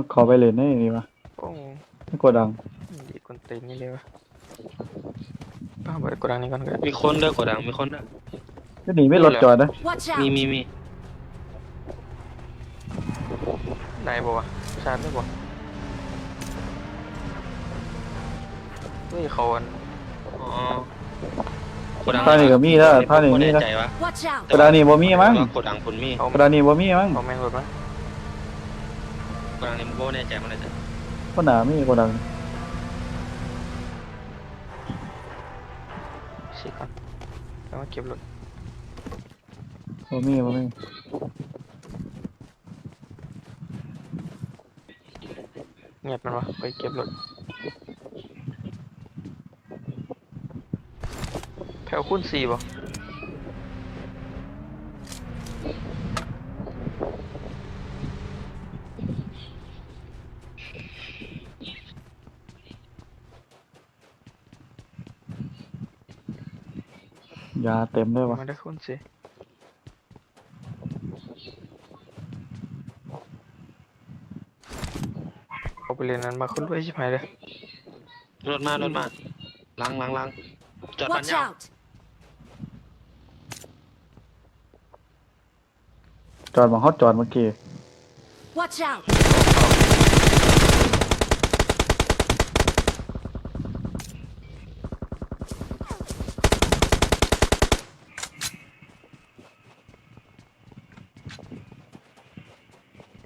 ต้องขอไปเล่นให้นี่วะโอ้โหไม่กดดังดีคนเต็มนี่เลยวะป้าไปกดดังนี้ก่อนก็ได้มีคนเด้อกดดังมีคนเด้อก็หนีไม่รถจอดนะ Watch มี out! มีมีได้บ่วะชาร์จได้บ่เฮ้ยเขาอันอ๋อกดดังท่านี่ก็มีแล้วท่านี่มีแน่แล้วใจวะ Watch out! กระดานนี่บ่มีมั้งว่ากดดังคนมี เขากระดานนี่บ่มีมั้งเขาแม่งรถมั้ย กดดังนี่มันบ่แน่ใจมันเลยจ้ะคนหนามีกระดังชิคก่อนแล้วมาเก็บรถบ่มีบ่มีเงียบมันวะไปเก็บรถแถวคูณสี่บ่ ยาเต็มเลยวะไม่ได้คูณสี่เอาไปเรียนนั้นมาคุณด้วยชิบหายเลยรถมารถมาล้างล้างล้างจอดปัน Watch ยาว out! จอดมองเขาจอดเมื่อกี้ Watch out!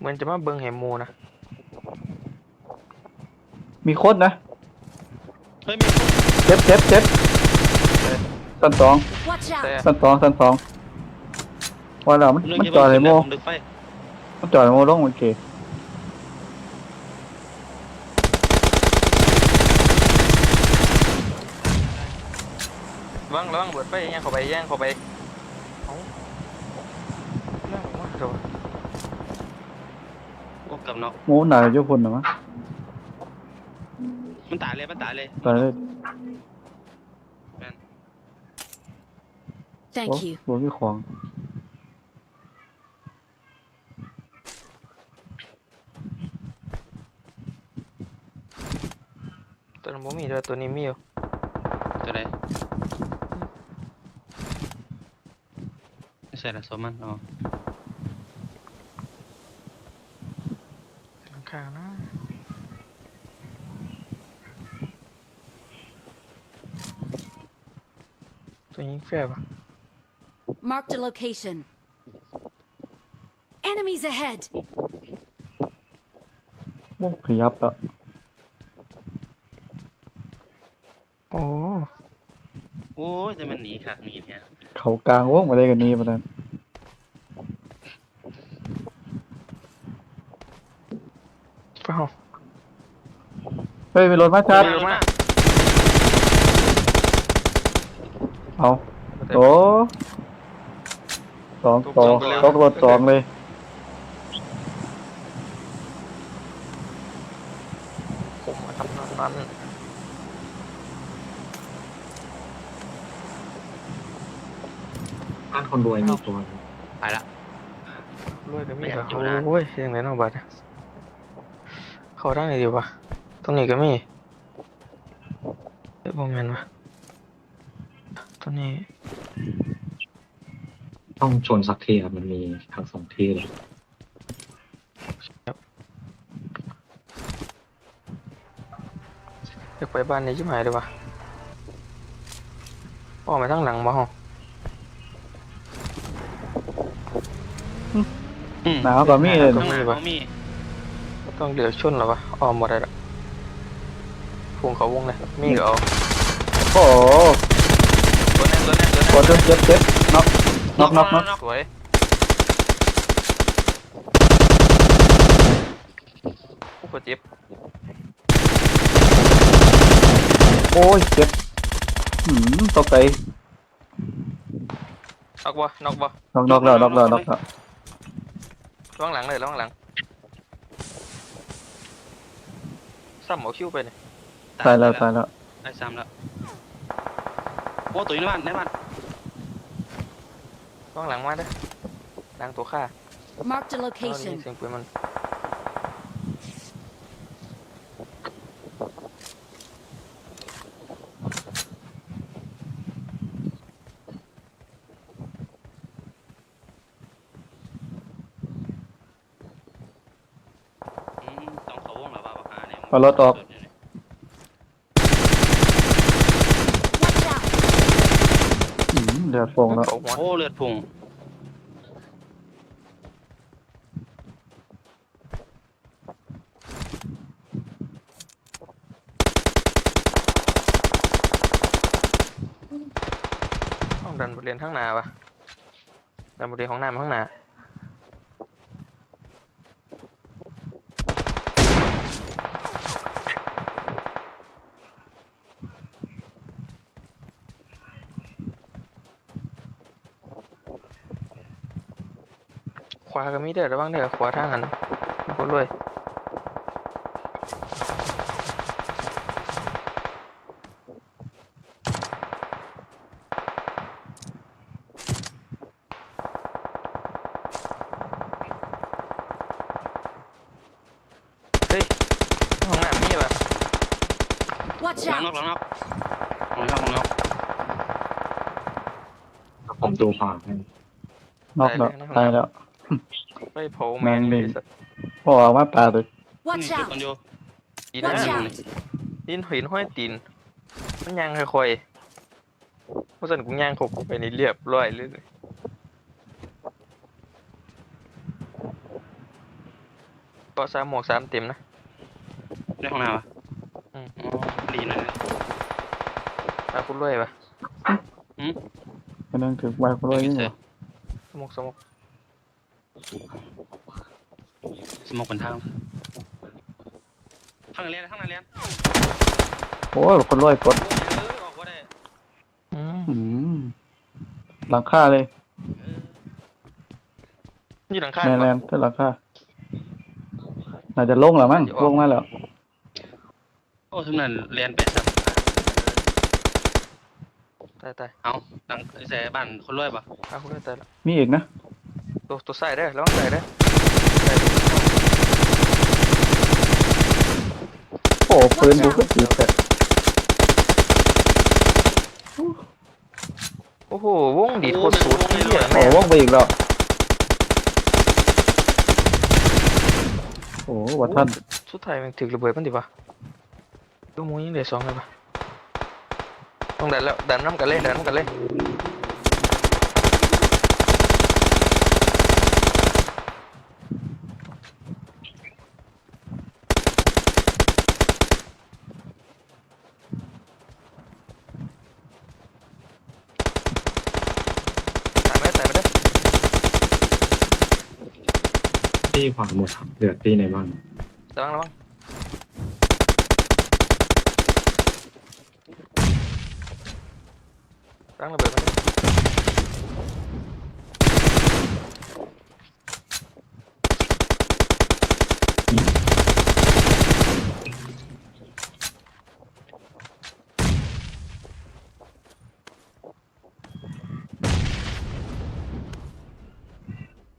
เหมือนจะมาเบิ่งแหมหมูนะมีคนนะเฮ้ยมีคนเจ็บเจ็บเจ็บสันสอง Watch แต่ out! สันสองสันสองว่าแล้วมันเรื่องมันที่จอดไอ้โมผมดึกไฟมันจอดไอ้โมลงเมื่อกี้ระวังระวังเบิดไปแย่งเข้าไปแย่งเข้าไปเอาเรื่องว่าเดี๋ยวโอ้ กับนอกโมหนาอยู่พุ่นนะมั้งมันตายเลยมันตายเลย ตายเลย Thank โอ้ you. บ่มีของ ตัวนั้นบ่มีด้วยตัวนี้มีอยู่ตัวไหนไม่ใช่ละสมมันอ๋อ หลังคานะตัวยิงแฟบอะ Marked a location. Enemies ahead! โอ้ขยับละโอ้โอ้ยแต่มันหนีขาดหนีเนี่ยเขากลางวงมาได้กันนี้ปะนั้นเปล่า เฮ้ยไปรถมาชาร์จเร็วมากเอาโอ้สองสองตกรถสองเลย ผมมาทำนั้นนั้นบ้านคนรวยมีตัวตายละ รวยก็มีไม่อยากอะอยู่นะโอ้ยยังไงเนาะบัดเนี่ยเข้าทางไหนดีวะ ตรงนี้ก็มีเอ้ยบ่แม่นวะตรงนี้ต้องชนสักทีครับมันมีทั้งสองที่เลยอยากไปบ้านนี้ชิบหายเลยวะออกมาทางหลังมาห้องอืมหนาวก็มีเลยข้างหน้าเขามีต้องเดือดชนเหรอวะออมหมดเลยละ พุงเขาวงเลยมีก็เอาโอ้โหตัวแน่นตัวแน่นตัวกแน่ดนจนเจ็บเจ็บน็อกน็อกน็อกน็อกสวยผู้กดเจ็บโอ้ยเจ็บหืมตกใจนอกบ่นอกบ่น็อกน็อกแล้วน็อกแล้วน็อกแล้วระวังหลังเลยระวังหลังซ้ำเอาคิวไปเนี่ย ตายแล้วตายแล้วได้ซ้ำแล้วโอ้ตุ๋อยในบ้านในบ้านต้องหลังมาเด้อหลังตัวข้า Marked a ดิ location. เสียงปืนมันมเาล้วกอารถออก เดือดโป่งแล้ว โอ้เลือดพุ่งต้องดันบทเรียนข้างหน้าปะดันบทเรียนของหน้ามาข้างหน้าาก็มีเด้อระวังเด้อขวาทางนั้นบ่รวยเฮ้ยห้องน้ำมีปะ Watch หลังนอก out! หลังนอกหลังนอกหลังนอกผมดูขวาให้นอกแล้วตายแล้ว ไปโผล่แมงเด้งไอ้สัตว์พอออกมาปลาเลย Watch นี่จุด out! มันอยู่ดิน Watch นะ out! ดินหินห้อยตีนมันยางค่อยๆเพราะฉะนั้นกูย่างขบกูไปนี่เรียบร้อยเลยก็สามหมวกสามเต็มนะในห้องน้ำปะอืมอ๋อดีหน่อยนะเอาคุณรวยปะกำลังถึงไวคนรวยนี่เหรอสมกสมก สมองบนทางข้างในเรียนข้างในเรียนโอ้ยคนรวยกดโอ้ยเออออกว่าได้อืมอืมหลังคาเลยเอออยู่หลังคาแมนแลปะนก็หลังคาน่าจะลงแล้วมั้งลงมาแล้วโอ้ทุกนั้นเรียนเป็ดสัตว์ตายตายเอาหลังใส่บ้านคนรวยปะเอาคุณรวยตายแล้วมีอีกนะตัวตัวใส่ได้อระวังใส่ได้อใส่ โอ้ปืนดูก็จีบแต่โอ้โหวงดีดโคตรสุดเหี้ยโอ้แม่งว่องไปอีกแล้วโอ้วัดท่านสุดท้ายมันถึกระเบิดมันดิปะดูมูยังเหลือสองเลยปะต้องดันแล้วดันน้ำกันเลยดันน้ำกันเลยตายไหมตายไหมเด้อ ที่ ขวาหมดครับเหลือที่ในบ้านระวังระวังตั้งระเบิดมาดิ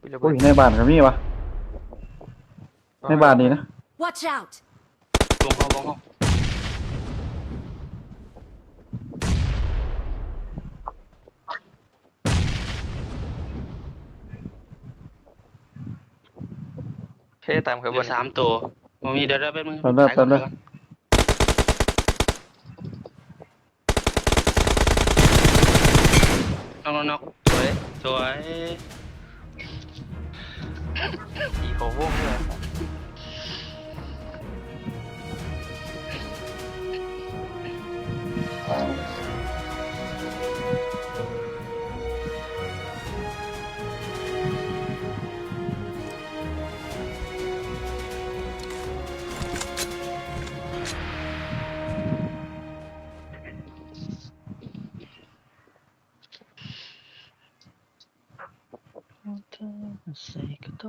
ปิดระเบิโอ้ดยในบ้านก็มีวะ ในบ้านนี่นะ Watch out! ลงเข้าลงเข้าเท่ตามขเหบลืวอนสามตัวมันมีเดี๋ยวเดี๋ยวแป๊บนึงตามได้ตามได้นอกนอกนอกสวยสวย อีโคว งเลยเธอใส่กระท